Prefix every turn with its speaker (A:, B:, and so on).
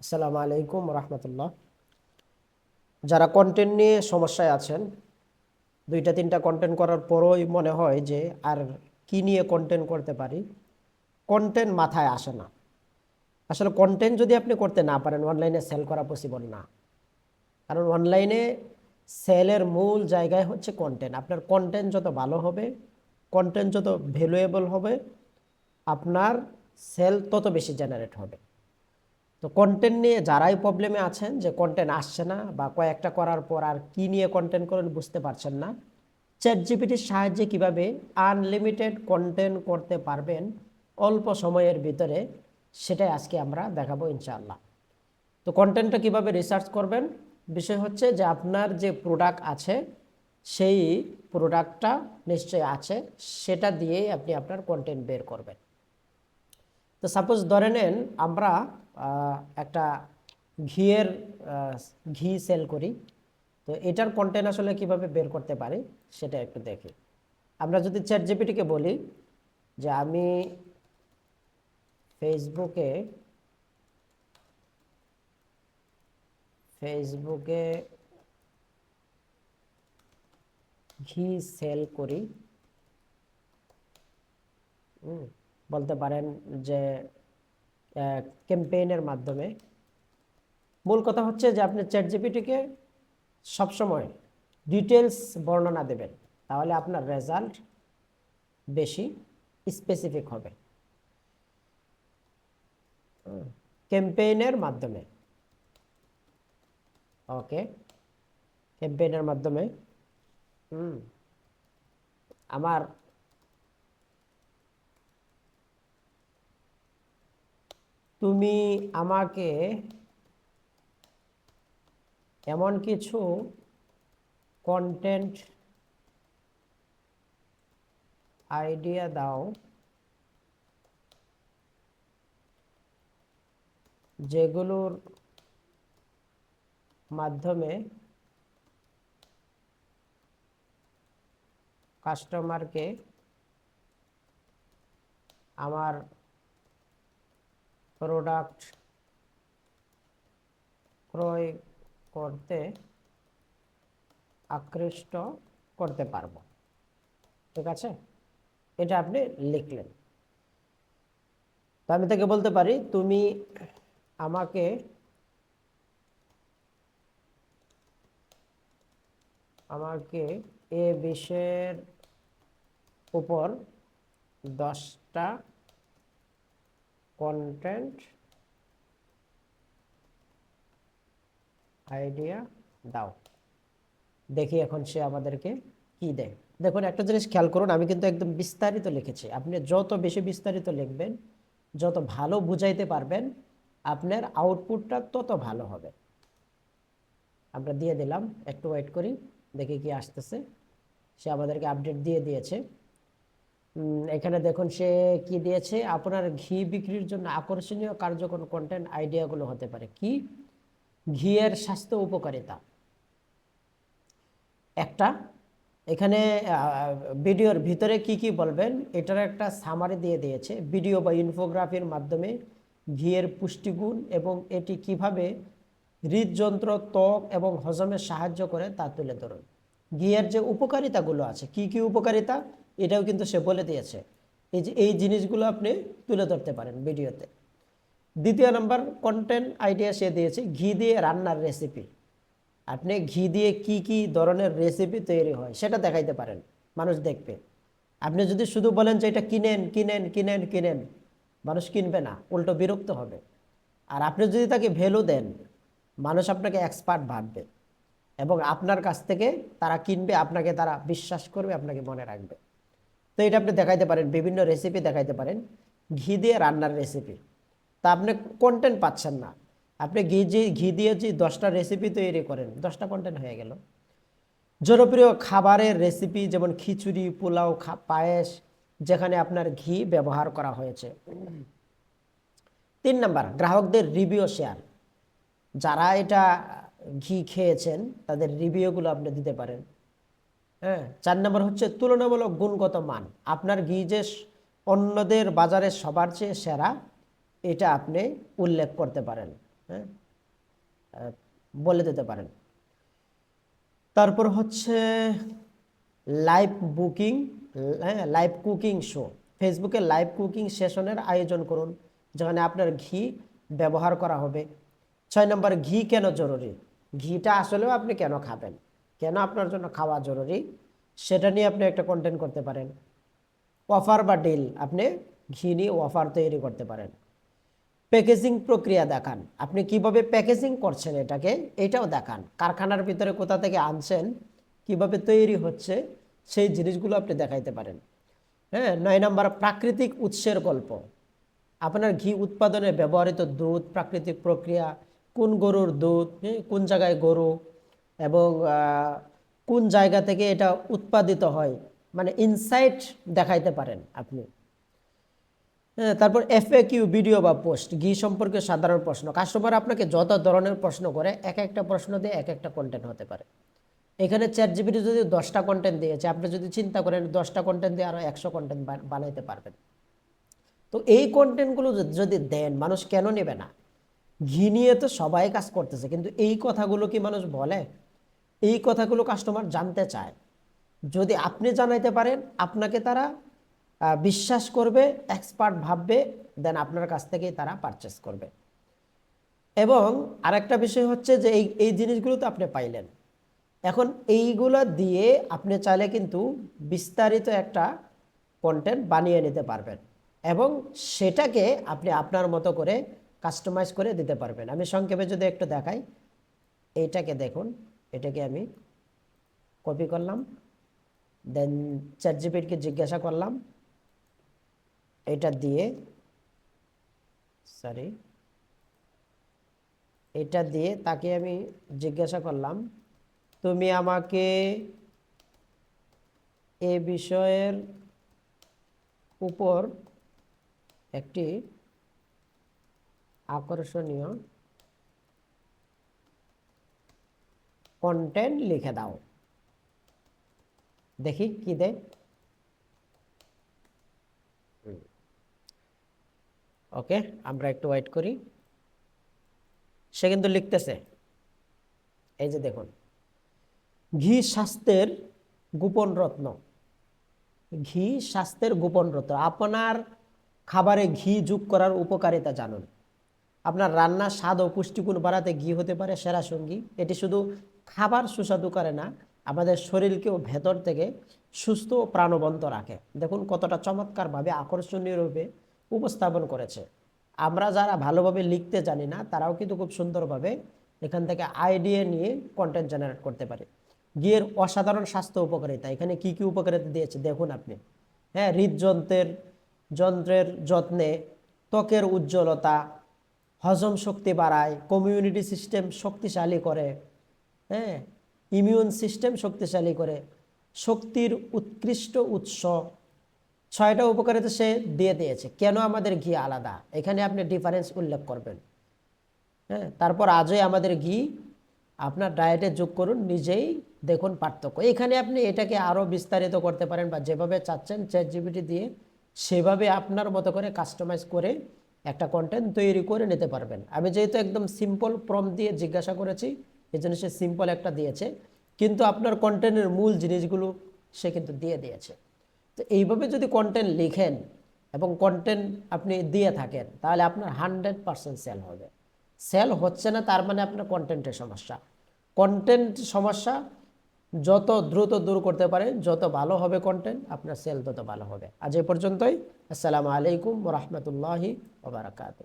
A: আসসালামু আলাইকুম রহমতুল্লাহ। যারা কন্টেন্ট নিয়ে সমস্যায় আছেন, দুইটা তিনটা কন্টেন্ট করার পরই মনে হয় যে আর কি নিয়ে কন্টেন্ট করতে পারি? কন্টেন্ট মাথায় আসে না। আসলে কন্টেন্ট যদি আপনি করতে না পারেন অনলাইনে সেল করা পসিবল না। কারণ অনলাইনে সেলের মূল জায়গায় হচ্ছে কন্টেন্ট আপনার কন্টেন্ট যত ভালো হবে কন্টেন্ট যত ভ্যালুয়েবল হবে, আপনার সেল তত বেশি জেনারেট হবে। তো কন্টেন্ট নিয়ে যারাই প্রবলেমে আছেন যে কন্টেন্ট আসছে না বা কয়েকটা করার পর আর কি নিয়ে কন্টেন্ট করেন বুঝতে পারছেন না চ্যাট জিপিটির সাহায্যে কীভাবে আনলিমিটেড কন্টেন্ট করতে পারবেন অল্প সময়ের ভিতরে, সেটাই আজকে আমরা দেখাবো ইনশাআল্লাহ। তো কন্টেন্টটা কীভাবে রিসার্চ করবেন? বিষয় হচ্ছে যে আপনার যে প্রোডাক্ট আছে, সেই প্রোডাক্টটা নিশ্চয়ই আছে, সেটা দিয়েই আপনি আপনার কন্টেন্ট বের করবেন। তো সাপোজ ধরে নেন আমরা একটা ঘিয়ের ঘি সেল করি। তো এটার কন্টেন্ট আসলে কীভাবে বের করতে পারি সেটা একটু দেখি। আমরা যদি চ্যাট জিপিটিকে বলি যে আমি ফেসবুকে ফেসবুকে ঘি সেল করি। হুম, বলতে পারেন যে ক্যাম্পেইনের মাধ্যমে। মূল কথা হচ্ছে যে আপনি চ্যাট জিপিটিকে সবসময় ডিটেলস বর্ণনা দেবেন। তাহলে আপনার রেজাল্ট বেশি স্পেসিফিক হবে। ক্যাম্পেইনের মাধ্যমে। ওকে? ক্যাম্পেইনের মাধ্যমে। হুম। আমার তুমি আমাকে এমন কিছু কন্টেন্ট আইডিয়া দাও যেগুলোর মাধ্যমে কাস্টমারকে আমার প্রোডাক্ট ক্রয় করতে আকৃষ্ট করতে পারব। ঠিক আছে? এটা আপনি লিখলেন। তো আমি তাকে বলতে পারি, তুমি আমাকে আমাকে এ বিষয়ের উপর দশটা কন্টেন্ট আইডিয়া দাও। দেখি এখন সে আমাদেরকে কি দেয়। দেখুন, একটা জিনিস খেয়াল করুন, আমি কিন্তু একদম বিস্তারিত লিখেছি। আপনি যত বেশি বিস্তারিত লিখবেন, যত ভালো বুঝাইতে পারবেন, আপনার আউটপুটটা তত ভালো হবে। আমরা দিয়ে দিলাম, একটু ওয়েট করি, দেখি কি আসতেছে। সে আমাদেরকে আপডেট দিয়ে দিয়েছে। এখানে দেখুন সে কি দিয়েছে? আপনার ঘি বিক্রির জন্য আকর্ষণীয় কার্যকর কন্টেন্ট আইডিয়াগুলো হতে পারে। কি? ঘিয়ের স্বাস্থ্য উপকারিতা। একটা, এখানে ভিডিওর ভিতরে কি কি বলবেন? এটার একটা সামারি দিয়ে দিয়েছে। ভিডিও বা ইনফোগ্রাফির মাধ্যমে ঘিয়ের পুষ্টিগুণ এবং এটি কীভাবে হৃদযন্ত্র, ত্বক এবং হজমে সাহায্য করে তা তুলে ধরুন। ঘিয়ের যে উপকারিতাগুলো আছে, কি কি উপকারিতা? এটাও কিন্তু সে বলে দিয়েছে। এই যে, এই জিনিসগুলো আপনি তুলে ধরতে পারেন ভিডিওতে। দ্বিতীয় নম্বর কন্টেন্ট আইডিয়া সে দিয়েছে, ঘি দিয়ে রান্নার রেসিপি আপনি ঘি দিয়ে কি কি ধরনের রেসিপি তৈরি হয় সেটা দেখাইতে পারেন, মানুষ দেখবে। আপনি যদি শুধু বলেন যে এটা কিনেন কিনেন কিনেন কিনেন, মানুষ কিনবে না, উল্টো বিরক্ত হবে। আর আপনি যদি তাকে ভ্যালু দেন, মানুষ আপনাকে এক্সপার্ট ভাববে। এবং আপনার কাছ থেকে তারা কিনবে, আপনাকে তারা বিশ্বাস করবে, আপনাকে মনে রাখবে। তো এটা আপনি দেখাইতে পারেন, বিভিন্ন রেসিপি দেখাইতে পারেন। ঘি দিয়ে রান্নার রেসিপি তা আপনি কন্টেন্ট পাচ্ছেন না। আপনি ঘি যে, ঘি দিয়ে যে দশটা রেসিপি তৈরি করেন, দশটা কন্টেন্ট হয়ে গেল। জনপ্রিয় খাবারের রেসিপি যেমন খিচুড়ি, পোলাও পায়েস, যেখানে আপনার ঘি ব্যবহার করা হয়েছে। তিন নাম্বার, গ্রাহকদের রিভিউ শেয়ার যারা এটা ঘি খেয়েছেন, তাদের রিভিউগুলো আপনি দিতে পারেন। হ্যাঁ। চার নম্বর হচ্ছে তুলনামূলক গুণগত মান। আপনার ঘি যে অন্যদের বাজারে সবার চেয়ে সেরা, এটা আপনি উল্লেখ করতে পারেন হ্যাঁ বলে দিতে পারেন। তারপর হচ্ছে লাইভ বুকিং হ্যাঁ লাইভ কুকিং শো ফেসবুকে লাইভ কুকিং সেশনের আয়োজন করুন, যেখানে আপনার ঘি ব্যবহার করা হবে। ছয় নম্বর, ঘি কেন জরুরি? ঘিটা আসলেও আপনি কেন খাবেন? কেন আপনার জন্য খাওয়া জরুরি? সেটা নিয়ে আপনি একটা কন্টেন্ট করতে পারেন। অফার বা ডিল আপনি ঘি নিয়ে অফার তৈরি করতে পারেন। প্যাকেজিং প্রক্রিয়া দেখান। আপনি কীভাবে প্যাকেজিং করছেন এটাকে এটাও দেখান। কারখানার ভিতরে কোথা থেকে আনছেন কীভাবে তৈরি হচ্ছে সেই জিনিসগুলো আপনি দেখাইতে পারেন। হ্যাঁ নয় নম্বর প্রাকৃতিক উৎসের গল্প। আপনার ঘি উৎপাদনে ব্যবহৃত দুধ প্রাকৃতিক প্রক্রিয়া কোন গরুর দুধ হ্যাঁ, কোন জায়গায় গরু এবং কোন জায়গা থেকে এটা উৎপাদিত হয় মানে ইনসাইট দেখাইতে পারেন আপনি। হ্যাঁ তারপর এফএকিউ ভিডিও বা পোস্ট ঘি সম্পর্কে সাধারণ প্রশ্ন। কাস্টমার আপনাকে যত ধরনের প্রশ্ন করে, এক একটা প্রশ্ন দিয়ে এক একটা কন্টেন্ট হতে পারে। এখানে চ্যাট জিপিটি যদি দশটা কন্টেন্ট দিয়েছে, আপনি যদি চিন্তা করেন দশটা কন্টেন্ট দিয়ে আরও একশো কন্টেন্ট বানাইতে পারবেন। তো এই কন্টেন্টগুলো যদি দেন, মানুষ কেন নেবে না? ঘি নিয়ে তো সবাই কাজ করতেছে, কিন্তু এই কথাগুলো কি মানুষ বলে? এই কথাগুলো কাস্টমার জানতে চায়। যদি আপনি জানাইতে পারেন, আপনাকে তারা বিশ্বাস করবে এক্সপার্ট ভাববে দেন আপনার কাছ থেকেই তারা পারচেস করবে। এবং আরেকটা বিষয় হচ্ছে যে, এই এই জিনিসগুলো তো আপনি পাইলেন। এখন এইগুলো দিয়ে আপনি চাইলে কিন্তু বিস্তারিত একটা কন্টেন্ট বানিয়ে নিতে পারবেন। এবং সেটাকে আপনি আপনার মতো করে কাস্টমাইজ করে দিতে পারবেন। আমি সংক্ষেপে যদি একটু দেখাই, এইটাকে দেখুন। এটাকে আমি কপি করলাম দেন চ্যাট জিপিটিকে জিজ্ঞাসা করলাম, এটা দিয়ে সরি এটা দিয়ে তাকে আমি জিজ্ঞাসা করলাম, তুমি আমাকে এ বিষয়ের উপর একটি আকর্ষণীয় কন্টেন্ট লিখে দাও। দেখি কি দেয়। ওকে, আমরা একটু ওয়েট করি। সে কিন্তু লিখতেছে। এই যে দেখুন। ঘি স্বাস্থ্যের গোপন রত্ন। ঘি স্বাস্থ্যের গোপন রত্ন। আপনার খাবারে ঘি যোগ করার উপকারিতা জানুন। আপনার রান্নার স্বাদ ও পুষ্টিগুণ বাড়াতে ঘি হতে পারে, সেরা সঙ্গী। এটি শুধু খাবার সুস্বাদু করে না, আমাদের শরীরকেও ভেতর থেকে সুস্থ ও প্রাণবন্ত রাখে। দেখুন কতটা চমৎকারভাবে আকর্ষণীয় রূপে উপস্থাপন করেছে। আমরা যারা ভালোভাবে লিখতে জানি না, তারাও কিন্তু খুব সুন্দরভাবে এখান থেকে আইডিয়া নিয়ে কন্টেন্ট জেনারেট করতে পারে। গিয়ের অসাধারণ স্বাস্থ্য উপকারিতা, এখানে কি কি উপকারিতা দিয়েছে দেখুন আপনি। হ্যাঁ হৃদযন্ত্রের, যন্ত্রের যত্নে ত্বকের উজ্জ্বলতা হজম শক্তি বাড়ায় কমিউনিটি সিস্টেম শক্তিশালী করে হ্যাঁ? ইমিউন সিস্টেম শক্তিশালী করে, শক্তির উৎকৃষ্ট উৎস। ছয়টা উপকারিতা সে দিয়ে দিয়েছে। কেন আমাদের ঘি আলাদা? এখানে আপনি ডিফারেন্স উল্লেখ করবেন। হ্যাঁ? তারপর আজই আমাদের ঘি, আপনার ডায়েটে যোগ করুন, নিজেই দেখুন পার্থক্য। এখানে আপনি এটাকে আরও বিস্তারিত করতে পারেন বা যেভাবে চাচ্ছেন চ্যাট জিবিটি দিয়ে সেভাবে আপনার মতো করে কাস্টমাইজ করে একটা কন্টেন্ট তৈরি করে নিতে পারবেন। আমি যেহেতু একদম সিম্পল প্রম দিয়ে জিজ্ঞাসা করেছি, এই জন্য সে সিম্পল একটা দিয়েছে। কিন্তু আপনার কন্টেন্টের মূল জিনিসগুলো সে কিন্তু দিয়ে দিয়েছে। তো এইভাবে যদি কন্টেন্ট লিখেন এবং কন্টেন্ট আপনি দিয়ে থাকেন, তাহলে আপনার হান্ড্রেড পার্সেন্ট সেল হবে। সেল হচ্ছে না, তার মানে আপনার কন্টেন্টের সমস্যা। কন্টেন্ট সমস্যা যত দ্রুত দূর করতে পারে, যত ভালো হবে কন্টেন্ট আপনার সেল তত ভালো হবে। আজ এই পর্যন্তই। আসসালামু আলাইকুম রহমতুল্লাহি ওবরাকাতু